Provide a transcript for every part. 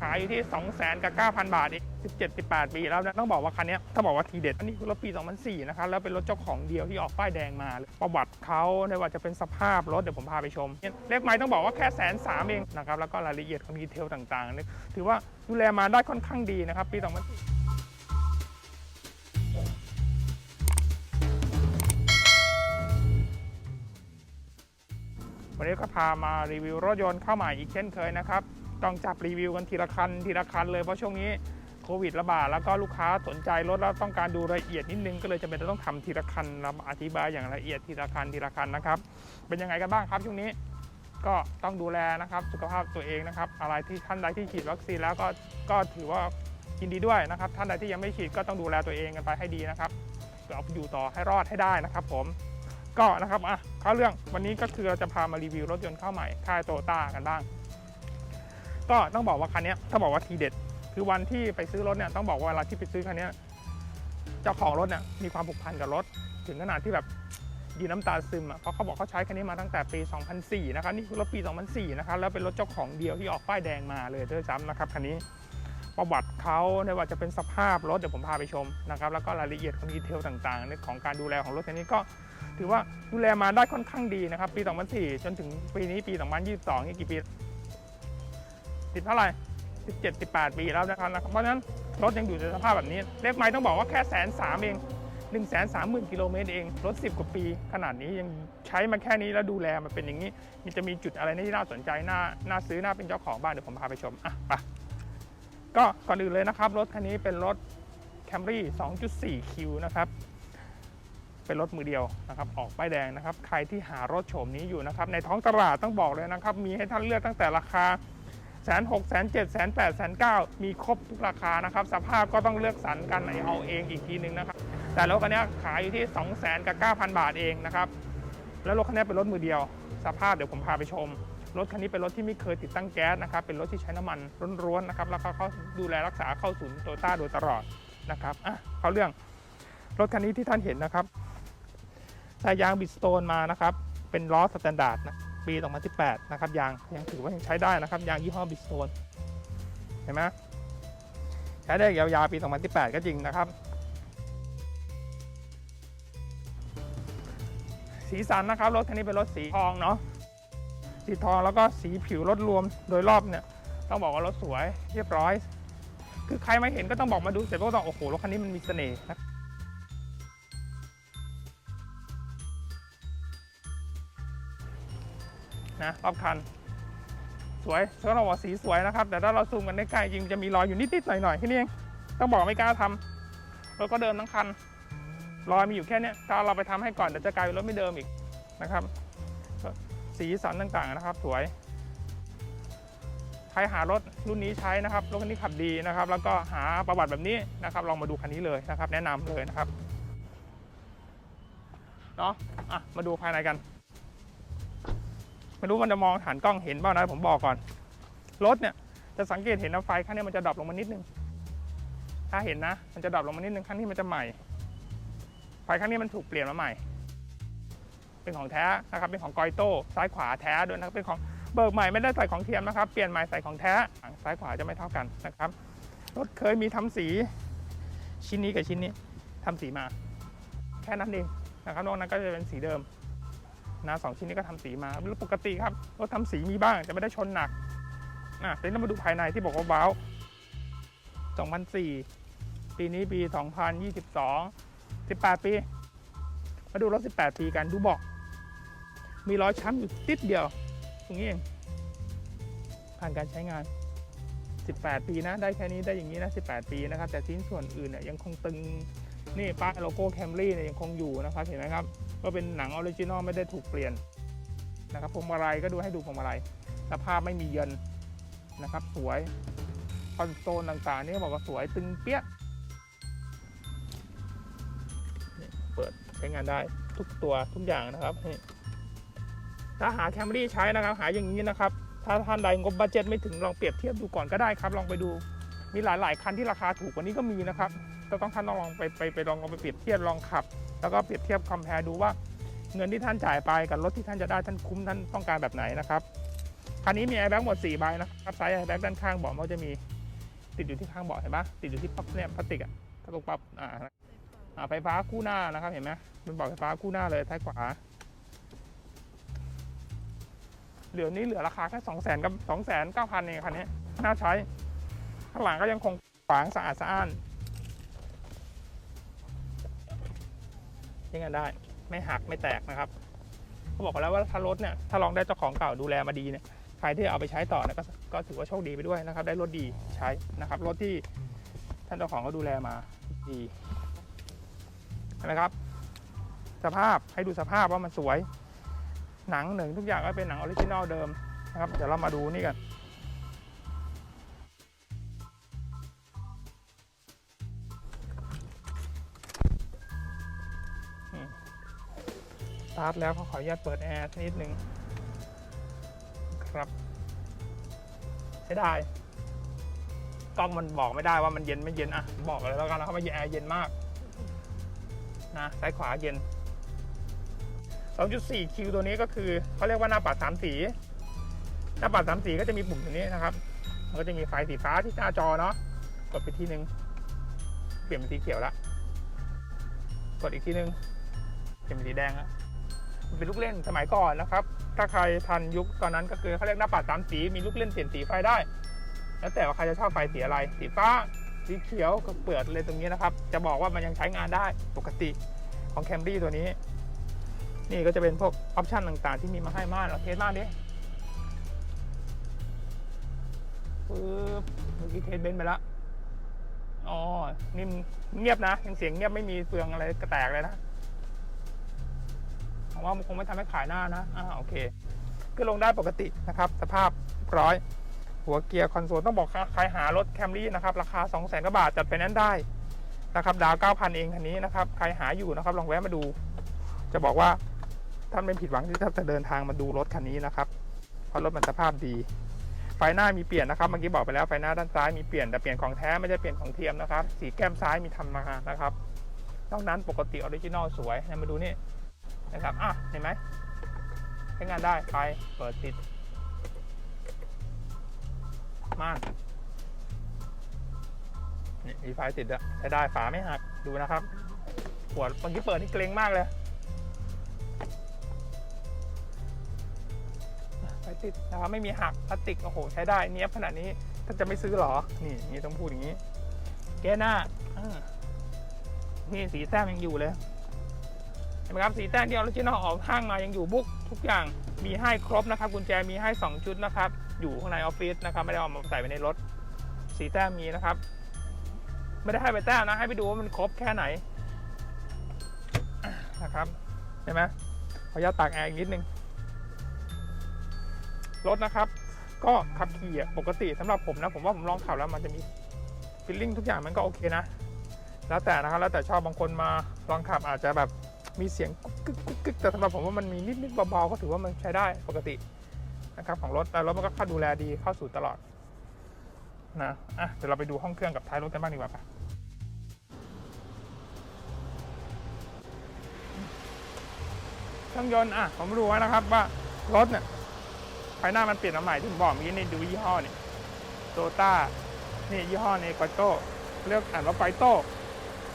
ขายอยู่ที่2 0 0 0 0 กับ 9,000 บาทอีก 17 18 ปีแล้วนะต้องบอกว่าคันนี้ถ้าบอกว่าทีเด็ด อันนี้คือรถปี 2004 นะครับ แล้วเป็นรถเจ้าของเดียวที่ออกป้ายแดงมาเลยประวัติเขาไม่ว่าจะเป็นสภาพรถ เดี๋ยวผมพาไปชมเนี่ยเลขไม้ต้องบอกว่าแค่แสนสามเองนะครับ แล้วก็รายละเอียดของดีเทลต่างๆนี่ถือว่าดูแลมาได้ค่อนข้างดีนะครับ ปี 2004วันนี้ก็พามารีวิวรถยนต์เข้าใหม่อีกเช่นเคยนะครับ ต้องจับรีวิวกันทีละคันทีละคันเลยเพราะช่วงนี้โควิดระบาดแล้วก็ลูกค้าสนใจรถแล้วต้องการดูรายละเอียดนิดนึงก็เลยจำเป็นต้องทำทีละคันล้วมาอธิบายอย่างละเอียดทีละคันทีละคันนะครับ เป็นยังไงกันบ้างครับช่วงนี้ก็ต้องดูแลนะครับสุขภาพตัวเองนะครับ อะไรที่ท่านใดที่ฉีดวัคซีนแล้วก็ก็ถือว่ายินดีด้วยนะครับ ท่านใดที่ยังไม่ฉีดก็ต้องดูแลตัวเองกันไปให้ดีนะครับอเอาอยู่ต่อให้รอดให้ได้นะครับ ผมก็นะครับอะเข้าเรื่องวันนี้ก็คือเราจะพามารีวิวรถยนต์เข้าใหม่ค่ายโตต้ากันบ้าง ก็ต้องบอกว่าคันนี้ถ้าบอกว่าทีเด็ด คือวันที่ไปซื้อรถเนี่ยต้องบอกว่าเวลาที่ไปซื้อคันนี้เจ้าของรถเนี่ยมีความผูกพันกับรถ ถึงขนาดที่แบบยืนน้ำตาซึมอะเพราะเขาบอกเขาใช้คันนี้มาตั้งแต่ปี 2004 นะครับนี่คือรถปี 2004 นะครับแล้วเป็นรถเจ้าของเดียวที่ออกป้ายแดงมาเลยด้วยซ้ำนะครับคันนี้ประวัติเขาไม่ว่าจะเป็นสภาพรถเดี๋ยวผมพาไปชมนะครับแล้วก็รายละเอียดของดีเทลต่างๆในของการดูแลของรถคันนี้ก็ถือว่าดูแลมาได้ค่อนข้างดีนะครับปี 2004 จนถึงปีนี้ปี 2022นี่กี่ปี ติดเท่าไหร่17 18ปีแล้วนะครับเพราะฉะนั้นรถยังอยู่ในสภาพแบบนี้ เลขไม้ต้องบอกว่าแค่แสนสามเอง1 3 0 0 0 0กิโลเมตรเองรถ10 กว่าปี ขนาดนี้ยังใช้มาแค่นี้แล้วดูแลมันเป็นอย่างนี้ มันจะมีจุดอะไรที่น่าสนใจน่าน่าซื้อน่าเป็นเจ้าของบ้านเดี๋ยวผมพาไปชมอะไปก็ก่อนอื่นเลยนะครับ รถคันนี้เป็นรถ Camry 2.4คิวนะครับเป็นรถมือเดียวนะครับออกป้ายแดงนะครับ ใครที่หารถโฉมนี้อยู่นะครับในท้องตลาดต้องบอกเลยนะครับ มีให้ท่านเลือกตั้งแต่ราคา แสนหกแสนเจ็ดแสนแปดแสนเก้ามีครบทุกราคานะครับ สภาพก็ต้องเลือกสรรกันเอาเองอีกทีนึงนะครับ แต่รถคันนี้ขายอยู่ที่2 0 0 0 0 0กับ9,000บาทเองนะครับ แล้วรถคันนี้เป็นรถมือเดียว สภาพเดี๋ยวผมพาไปชม รถคันนี้เป็นรถที่ไม่เคยติดตั้งแก๊สนะครับ เป็นรถที่ใช้น้ำมันร้อนๆนะครับ แล้วก็เขาดูแลรักษาเข้าศูนย์โตต้าโดยตลอดนะครับ อะเขาเรื่อง รถคันนี้ที่ท่านเห็นนะครับใส่ยางบิดสโตนมานะครับ เป็นล้อสแตนดาร์ดนะ ปี 2018 นะครับยางยังถือว่ายังใช้ได้นะครับยางยี่ห้อบิสโตนเห็นไหมใช้ได้ยาวๆปี 2018 ก็จริงนะครับ สีสันนะครับรถคันนี้เป็นรถสีทองเนาะสีทองแล้วก็สีผิวรถรวมโดยรอบเนี่ยต้องบอกว่ารถสวยเรียบร้อย คือใครมาเห็นก็ต้องบอกมาดูเสร็จก็ต้องโอ้โหรถคันนี้มันมีเสน่ห์นะ นะรอบคัน สวยสำหรับว่าสีสวยนะครับ แต่ถ้าเราซูมกันใกล้ๆจริงจะมีรอยอยู่นิดๆหน่อยๆแค่นี้เองต้องบอกไม่กล้าทำรถก็เดิมทั้งคันรอยมีอยู่แค่เนี้ยถ้าเราไปทำให้ก่อนเดี๋ยวจะกลายเป็นรถไม่เดิมอีกนะครับ สีสันต่างๆนะครับ สวยใครหารถรุ่นนี้ใช้นะครับรถคันนี้ขับดีนะครับ แล้วก็หาประวัติแบบนี้นะครับ ลองมาดูคันนี้เลยนะครับ แนะนำเลยนะครับเนาะอะมาดูภายในกัน ไม่รู้มันจะมองหันกล้องเห็นเปล่านะผมบอกก่อน รถเนี่ยจะสังเกตเห็นนะไฟข้างนี้มันจะดรอปลงมานิดนึง ถ้าเห็นนะ มันจะดรอปลงมานิดนึงข้างนี้มันจะใหม่ ไฟข้างนี้มันถูกเปลี่ยนมาใหม่ เป็นของแท้นะครับ เป็นของกอยโต้ซ้ายขวาแท้ด้วยนะครับ เป็นของเบิกใหม่ไม่ได้ใส่ของเทียมนะครับ เปลี่ยนใหม่ใส่ของแท้ ซ้ายขวาจะไม่เท่ากันนะครับ รถเคยมีทำสีชิ้นนี้กับชิ้นนี้ทำสีมา แค่นั้นเองนะครับนอกนั้นก็จะเป็นสีเดิม นะสองชิ้นนี้ก็ทำสีมาเป็นรถปกติครับรถทำสีมีบ้างแต่ไม่ได้ชนหนักอะทีนี้มาดูภายในที่บอกว่าว้าว2004 ปีนี้ปี 2022 18 ปี มาดูรถ 18 ปีกันดูบาะมีร้อยช้ำอยู่ติดเดียว ตรงนี้เอง ผ่านการใช้งาน 18 ปีนะ ได้แค่นี้ได้อย่างนี้นะ 18 ปีนะครับ แต่ชิ้นส่วนอื่นเนี่ยยังคงตึง นี่ป้ายโลโก้แคมรี่เนี่ยยังคงอยู่นะครับเห็นไหมครับก็เป็นหนังออริจินอลไม่ได้ถูกเปลี่ยนนะครับพวงมาลัยก็ดูให้ดูพวงมาลัยสภาพไม่มีเยินนะครับ สวยคอนโซลต่างๆ นี่บอกว่าสวยตึงเปี้ยเปิดใช้งานได้ทุกตัวทุกอย่างนะครับถ้าหาแคมรี่ใช้นะครับ หาอย่างนี้นะครับ ถ้าท่านใดงบบัตเจ็ตไม่ถึงลองเปรียบเทียบดูก่อนก็ได้ครับ ลองไปดูมีหลายๆคันที่ราคาถูกกว่านี้ก็มีนะครับ ก็ต้องท่านต้องลองไปไปไปลองเอาไปเปรียบเทียบลองขับ แล้วก็เปรียบเทียบคอมเพลดูว่าเงินที่ท่านจ่ายไปกับรถที่ท่านจะได้ท่านคุ้มท่านต้องการแบบไหนนะครับคันนี้มีแอร์แบ็กหมด4ใบนะครับไซส์แอร์แบ็กด้านข้างเบาะมันจะมีติดอยู่ที่ข้างเบาะเห็นปะติดอยู่ที่ปั๊บเนี่ยพลาสติกอะถ้าตรงปั๊บอ่าอ่าไฟฟ้าคู่หน้านะครับเห็นไหมเป็นเบาะไฟฟ้าคู่หน้าเลยท้ายขวาเหลือนี้เหลือราคาแค่สองแสนกับสองแสนเก้าพันเองคันนี้น่าใช้ข้างหลังก็ยังคงขวางสะอาดสะอ้าน ยังไงได้ ไม่หักไม่แตกนะครับเขาบอกแล้วว่าถ้ารถเนี่ยถ้าลองได้เจ้าของเก่าดูแลมาดีเนี่ยใครที่เอาไปใช้ต่อนี่ยก็ก็ถือว่าโชคดีไปด้วยนะครับ ได้รถดีใช้นะครับ รถที่ท่านเจ้าของเขาดูแลมาดีเห็นไหมครับ สภาพให้ดูสภาพว่ามันสวย หนังหนึ่งทุกอย่างก็เป็นหนังออริจินอลเดิมนะครับ เดี๋ยวเรามาดูนี่กัน ตาร์ทแล้วขอขออนุญาตเปิดแอร์นิดนึงครับใช้ได้กล้องมันบอกไม่ได้ว่ามันเย็นไม่เย็นอะบอกเลยแล้วกันนะครับว่าแอร์เย็นมากนะซ้ายขวาเย็น 2.4คิวตัวนี้ก็คือเขาเรียกว่าหน้าปัดสามสี หน้าปัดสามสีก็จะมีปุ่มตรงนี้นะครับ มันก็จะมีไฟสีฟ้าที่หน้าจอเนาะกดไปทีนึง เปลี่ยนเป็นสีเขียวล้วกดอีกทีนึงเปลี่ยนเป็นสีแดงล้วมัน เป็นลูกเล่นสมัยก่อนนะครับ ถ้าใครทันยุคตอนนั้นก็คือเขาเรียกหน้าปัดสามสีมีลูกเล่นเปลี่ยนสีไฟได้ แล้วแต่ว่าใครจะชอบไฟสีอะไร สีฟ้า สีเขียวก็เปิดเลยตรงนี้นะครับ จะบอกว่ามันยังใช้งานได้ปกติของแคมรี่ตัวนี้ นี่ก็จะเป็นพวกออปชันต่างๆ ที่มีมาให้มากเราเทสมากดิปึ๊บเมื่อกี้เทสเบนไปแล้วอ๋อนี่มเงียบนะยังเสียงเงียบไม่มีเปลืองอะไรกระแตกเลยนะ ผมว่ามันคงไม่ทำให้ขายหน้านะอ่าโอเคก็ลงได้ปกตินะครับ สภาพเรียบร้อย หัวเกียร์คอนโซลต้องบอกใครหารถแคมรี่นะครับ ราคา 2 0 0 0 0 0กว่าบาทจัดไปนั้นได้นะครับ ดาว 9,000 เองคันนี้นะครับ ใครหาอยู่นะครับ ลองแวะมาดู จะบอกว่าท่านไม่ผิดหวังที่จะเดินทางมาดูรถคันนี้นะครับ เพราะรถมันสภาพดี ไฟหน้ามีเปลี่ยนนะครับ เมื่อกี้บอกไปแล้วไฟหน้าด้านซ้ายมีเปลี่ยน แต่เปลี่ยนของแท้ไม่ใช่เปลี่ยนของเทียมนะครับ สีแก้มซ้ายมีทำมานะครับ นอกนั้นปกติออริจินอลสวยเนี่ยมาดูนี่ นะครับอะเห็นไหมใช้งานได้ไฟเปิดติดม่านนี่มีไฟติดอะใช้ได้ฝาไม่หักดูนะครับปวดเมื่อกี้เปิดนี่เกรงมากเลยไฟติดนะครับไม่มีหักพลาสติกโอ้โห ใช้ได้เนี้ยขนาดนี้ถ้าจะไม่ซื้อหรอ นี่นี่ต้องพูดอย่างนี้ แก้หน้าอ่านี่สีแต้มยังอยู่เลย ห็นไหมครับสีแต้มที่ออริจินอลออกห้างมายังอยู่บุ๊กทุกอย่างมีให้ครบนะครับกุญแจมีให้ 2 ชุดนะครับ อยู่ข้างในออฟฟิศนะครับไม่ได้เอามาใส่ไว้ในรถ สีแต้มมีนะครับ ไม่ได้ให้ไปแต้มนะให้ไปดูว่ามันครบแค่ไหนนะครับเห็นไหมขออนุญาตตากแอร์อีกนิดนึงรถนะครับ ก็ขับขี่ปกติสำหรับผมนะผมว่าผมลองขับแล้วมันจะมีฟีลลิ่งทุกอย่างมันก็โอเคนะ แล้วแต่นะครับแล้วแต่ชอบบางคนมาลองขับอาจจะแบบ มีเสียงกุ๊กกึกกึกแต่สำหรับผมว่ามันมีนิดนิดเบาๆก็ถือว่ามันใช้ได้ปกตินะครับของรถแต่รถมันก็ค่าดูแลดีเข้าสู่ตลอดนะอะเดี๋ยวเราไปดูห้องเครื่องกับท้ายรถกันบ้างดีกว่าปะเครื่องยนต์อะผมดูไว้นะครับว่ารถเนี่ยภายหน้ามันเปลี่ยนมาใหม่ที่ผมบอกเมื่อกี้นี่ดูยี่ห้อนี่โตต้านี่ยี่ห้อนี้กอโต้เรียกอ่านว่าไกโต้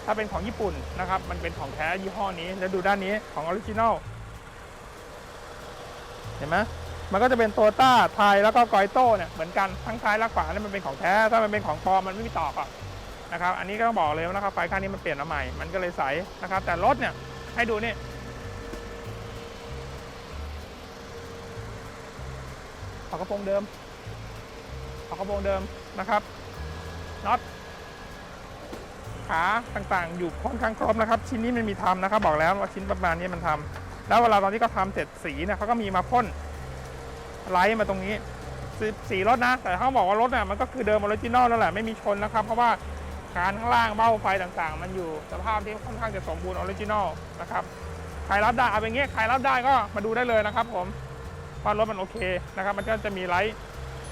ถ้าเป็นของญี่ปุ่นนะครับ มันเป็นของแท้ยี่ห้อนี้ แล้วดูด้านนี้ของออริจินอล เห็นไหมมันก็จะเป็นโตต้าไทยแล้วก็กอยโต้เนี่ยเหมือนกันทั้งซ้ายและขวานี่มันเป็นของแท้ ถ้ามันเป็นของปลอมมันไม่มีตอบอะนะครับ อันนี้ก็ต้องบอกเลยนะครับไฟข้างนี้มันเปลี่ยนมาใหม่ มันก็เลยใสนะครับ แต่รถเนี่ยให้ดูนี่ฝากระโปรงเดิมฝากระโปรงเดิมนะครับน็อต ขาต่างๆ อยู่ค่อนข้างครบนะครับ ชิ้นนี้มันมีทำนะครับ บอกแล้วว่าชิ้นประมาณนี้มันทำแล้วเวลาตอนที่เขาทำเสร็จสีนี่ยเขาก็มีมาพ่นไลท์มาตรงนี้สีสีรถนะ แต่เขาบอกว่ารถเนี่ยมันก็คือเดิมออริจินอลนั่นแหละไม่มีชนนะครับ เพราะว่าการข้างล่างเบ้าไฟต่างๆ มันอยู่สภาพที่ค่อนข้างจะสมบูรณ์ออริจินอลนะครับใครรับได้เอาเป็นเงี้ยใครรับได้ก็มาดูได้เลยนะครับผมว่ารถมันโอเคนะครับ มันก็จะมีไลท์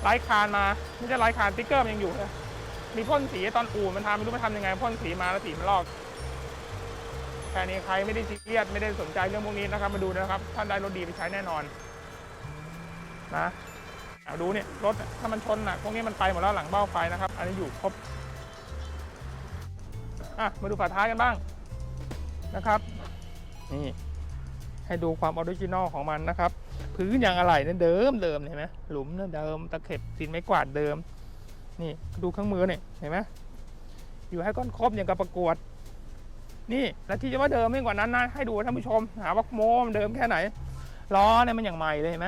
ไลท์คานมาไม่ใช่ไลท์คานติ๊กเกอร์มันยังอยู่เลย มีพ่นสีตอนอู่มันทำไม่รู้มันทำยังไงพ่นสีมาแล้วสีมันลอกแค่นี้ใครไม่ได้ซีเรียสไม่ได้สนใจเรื่องพวกนี้นะครับ มาดูนะครับ ท่านได้รถดีไปใช้แน่นอน นะเอาดูเนี่ยรถถ้ามันชนหนักพวกนี้มันไปหมดแล้วหลังเบ้าไฟนะครับ อันนี้อยู่ครบอะมาดูฝาท้ายกันบ้างนะครับ นี่ให้ดูความออริจินอลของมันนะครับ พื้นยางอะไหล่เนี่ยเดิมเดิมเห็นไหมหลุมเนี่ยเดิมตะเข็บสินไม้กวาดเดิม นี่ดูข้างมือเนี่ยเห็นไหมอยู่ให้ก้อนครบอย่างกับประกวด นี่แล้วที่จะว่าเดิมไม่กว่านั้นนะให้ดูท่านผู้ชม หาว่าโมมเดิมแค่ไหนล้อเนี่ยมันอย่างใหม่เลยเห็นไหม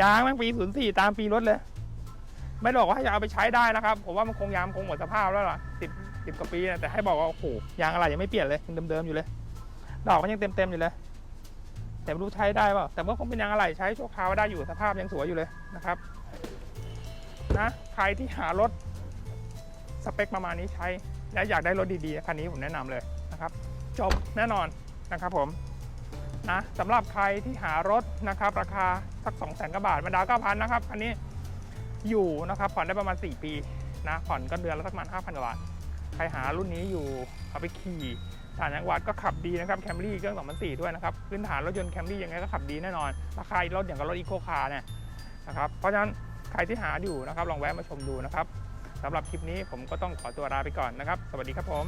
ยางม่งปี04ตามปีรถเลย ไม่บอกว่าให้เอาไปใช้ได้นะครับ ผมว่ามันคงยางคงหมดสภาพแล้วล่ะสิบสิบกว่าปีนะแต่ให้บอกว่าโอ้โหยางอะไรยังไม่เปลี่ยนเลยยังเดิมๆอยู่เลย ดอกมันยังเต็มๆอยู่เลยแต่ไม่รู้ใช้ได้เปล่าแต่ว่าคงเป็นยางอะไรใช้ชั่วคราวได้อยู่สภาพยังสวยอยู่เลยนะครับ นะใครที่หารถสเปคประมาณนี้ใช้ และอยากได้รถดีๆคันนี้ผมแนะนำเลยนะครับ จบแน่นอนนะครับผมนะสำหรับใครที่หารถนะครับ ราคาสัก2 0 0 0 0 0กว่าบาทบรรดา9,000นะครับคันนี้อยู่นะครับผ่อนได้ประมาณ 4 ปีนะผ่อนก็เดือนละสักประมาณ5,000กว่าบาทใครหารุ่นนี้อยู่เอาไปขี่ต่างจังหวัดก็ขับดีนะครับแคมรี่เครื่อง2004ด้วยนะครับพื้นฐานรถยนต์แคมรี่ยังไงก็ขับดีแน่นอนราคารถอย่างกับรถอีโคคาร์เนี่ยนะครับเพราะฉะนั้น ครที่หาอยู่นะครับ ลองแวะมาชมดูนะครับสำหรับคลิปนี้ผมก็ต้องขอตัวลาไปก่อนนะครับ สวัสดีครับผม